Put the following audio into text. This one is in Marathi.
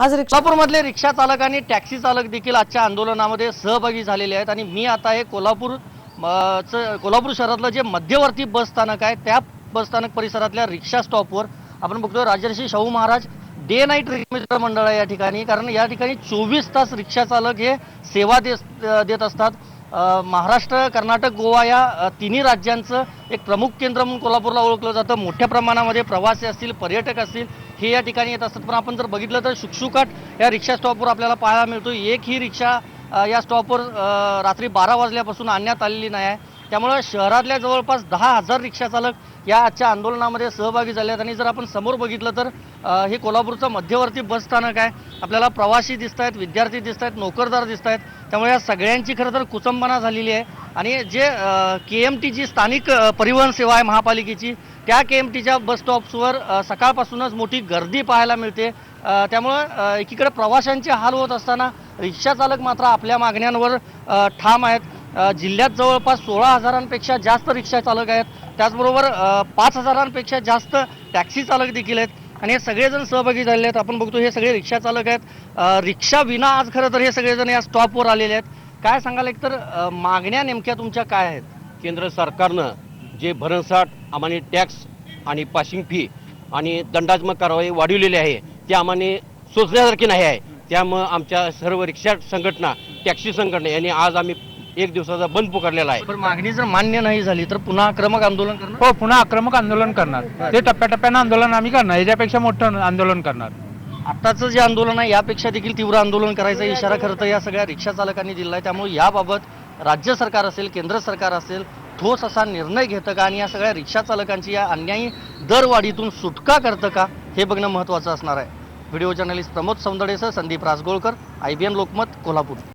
आज कोल्हापूरमधले रिक्षा चालक आणि टॅक्सी चालक देखील आजच्या आंदोलनामध्ये सहभागी झालेले आहेत आणि मी आता हे कोल्हापूर कोल्हापूर शहरातलं जे मध्यवर्ती बस स्थानक आहे त्या बस स्थानक परिसरातल्या रिक्षा स्टॉपवर आपण बघतोय Rajarshi Shahu Maharaj day night rickshaw मंडळ आहे या ठिकाणी. कारण या ठिकाणी चोवीस तास रिक्षा चालक हे सेवा देत देत असतात. महाराष्ट्र कर्नाटक गोवा या तिन्ही राज्यांचं एक प्रमुख केंद्र म्हणून कोल्हापूरला ओळखलं जातं. मोठ्या प्रमाणामध्ये प्रवासी असतील पर्यटक असतील हे या ठिकाणी येत असतात. पण आपण जर बघितलं तर शुकशुकाट या रिक्षा स्टॉपवर आपल्याला पाहायला मिळतो एक ही रिक्षा या स्टॉपवर रात्री बारा वाजल्यापासून आणण्यात आलेली नाही आहे. त्यामुळं शहरातल्या जवळपास दहा हजार रिक्षाचालक या आजच्या आंदोलनामध्ये सहभागी झाले आहेत. आणि जर आपण समोर बघितलं तर हे कोल्हापूरचं मध्यवर्ती बस स्थानक आहे. आपल्याला प्रवासी दिसत आहेत विद्यार्थी दिसत आहेत नोकरदार दिसत आहेत त्यामुळे या सगळ्यांची खरं तर कुचंबना झालेली आहे. आणि जे के एम टी जी स्थानिक परिवहन सेवा आहे महापालिकेची त्या के एम टीच्या बस स्टॉप्सवर सकाळपासूनच मोठी गर्दी पाहायला मिळते. त्यामुळं एकीकडे प्रवाशांचे हाल होत असताना रिक्षा चालक मात्र आपल्या मागण्यांवर ठाम आहेत. जिल्ह्यात जवळपास सोळा हजारांपेक्षा जास्त रिक्षा चालक आहेत. त्याचबरोबर पाच हजारांपेक्षा जास्त टॅक्सी चालक देखील आहेत. आणि हे सगळेजण सहभागी झालेले आहेत. आपण बघतो हे सगळे रिक्षा चालक आहेत. रिक्षा विना आज खरं तर हे सगळेजण या स्टॉपवर आलेले आहेत. काय सांगाल एकतर तर मागण्या नेमक्या तुमच्या काय आहेत? केंद्र सरकारनं जे भरणसाठ आम्हाला टॅक्स आणि पासिंग फी आणि दंडात्मक कारवाई वाढवलेली आहे ते आम्हाला सोचण्यासारखी नाही आहे. त्यामुळं आमच्या सर्व रिक्षा संघटना टॅक्सी संघटना यांनी आज आम्ही एक दिवसाचा बंद पुकारलेला आहे. पण मागणी जर मान्य नाही झाली तर पुन्हा आक्रमक आंदोलन करणार? हो पुन्हा आक्रमक आंदोलन करणार. ते टप्प्याटप्प्यानं आंदोलन आम्ही करणार याच्यापेक्षा मोठं आंदोलन करणार. आताचं जे आंदोलन आहे यापेक्षा देखील तीव्र आंदोलन करायचा इशारा खरं तर या सगळ्या रिक्षा चालकांनी दिला आहे. त्यामुळे याबाबत राज्य सरकार असेल केंद्र सरकार असेल ठोस असा निर्णय घेतं का? आणि या सगळ्या रिक्षा चालकांची या अन्यायी दरवाढीतून सुटका करतं का? हे बघणं महत्त्वाचं असणार आहे. Video journalist Pramod सौंदडेसह Sandeep Rajgolkar I B N Lokmat Kolhapur.